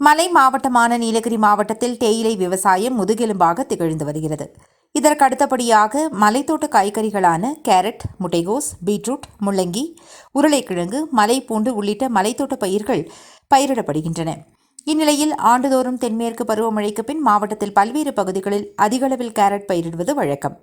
மலை மாவட்டமான நீலகிரி மாவட்டத்தில் தேயிலை விவசாயம் முதுகெலும்பாக திகழ்ந்து வருகிறது. இதற்கு அடுத்தபடியாக மலைத்தோட்ட காய்கறிகளான கேரட் முட்டைகோஸ் பீட்ரூட் முள்ளங்கி உருளைக்கிழங்கு மலைப்பூண்டு உள்ளிட்ட மலைத்தோட்ட பயிர்கள் பயிரிடப்படுகின்றன. இந்நிலையில் ஆண்டுதோறும் தென்மேற்கு பருவமழைக்கு பின் மாவட்டத்தில் பல்வேறு பகுதிகளில் அதிகளவில் கேரட் பயிரிடுவது வழக்கம்.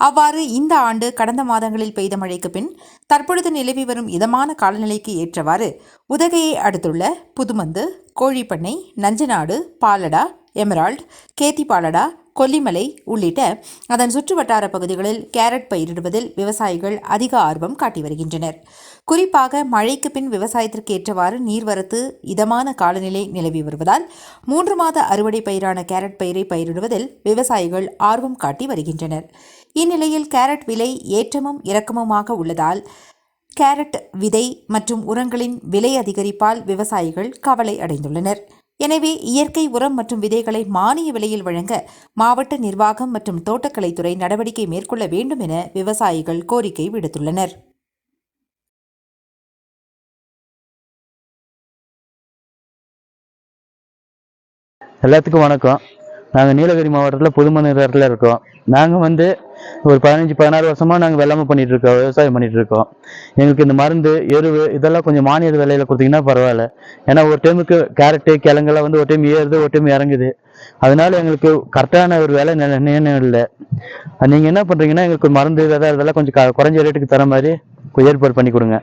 அவ்வாறு இந்த ஆண்டு கடந்த மாதங்களில் பெய்த மழைக்கு பின் தற்பொழுது நிலவி வரும் இதமான காலநிலைக்கு ஏற்றவாறு உதகையை அடுத்துள்ள புதுமந்து கோழிப்பண்ணை நஞ்சநாடு பாலடா எமரால்ட் கேத்தி பாலடா கொல்லிமலை உள்ளிட்ட அதன் சுற்றுவட்டார பகுதிகளில் கேரட் பயிரிடுவதில் விவசாயிகள் அதிக ஆர்வம் காட்டி வருகின்றனர். குறிப்பாக மழைக்கு பின் விவசாயத்திற்கு ஏற்றவாறு நீர்வரத்து இதமான காலநிலை நிலவி வருவதால் மூன்று மாத அறுவடை பயிரான கேரட் பயிரை பயிரிடுவதில் விவசாயிகள் ஆர்வம் காட்டி வருகின்றனர். இந்நிலையில் கேரட் விலை ஏற்றமும் இறக்கமுமாக உள்ளதால் கேரட் விதை மற்றும் உரங்களின் விலை அதிகரிப்பால் விவசாயிகள் கவலை அடைந்துள்ளனர். எனவே இயற்கை உரம் மற்றும் விதைகளை மானிய விலையில் வழங்க மாவட்ட நிர்வாகம் மற்றும் தோட்டக்கலைத்துறை நடவடிக்கை மேற்கொள்ள வேண்டும் என விவசாயிகள் கோரிக்கை விடுத்துள்ளனர். எல்லாத்துக்கும் வணக்கம். நாங்கள் நீலகிரி மாவட்டத்தில் புதுமணிரத்தில் இருக்கோம். நாங்கள் வந்து ஒரு பதினஞ்சு பதினாறு வருஷமா நாங்கள் வெள்ளாமை பண்ணிட்டு இருக்கோம் விவசாயம் பண்ணிட்டு இருக்கோம். எங்களுக்கு இந்த மருந்து எருவு இதெல்லாம் கொஞ்சம் மானிய விலையில கொடுத்தீங்கன்னா பரவாயில்ல. ஏன்னா ஒரு டைமுக்கு கேரட்டு கிழங்கெல்லாம் வந்து ஒரு டைம் ஏறுது ஒரு டைம் இறங்குது. அதனால எங்களுக்கு கரெக்டான ஒரு வேலை நில- இல்லை. நீங்கள் என்ன பண்ணுறீங்கன்னா எங்களுக்கு மருந்து விதை இதெல்லாம் கொஞ்சம் க- குறைஞ்ச ரேட்டுக்கு தர மாதிரி ஏற்பாடு பண்ணி கொடுங்க.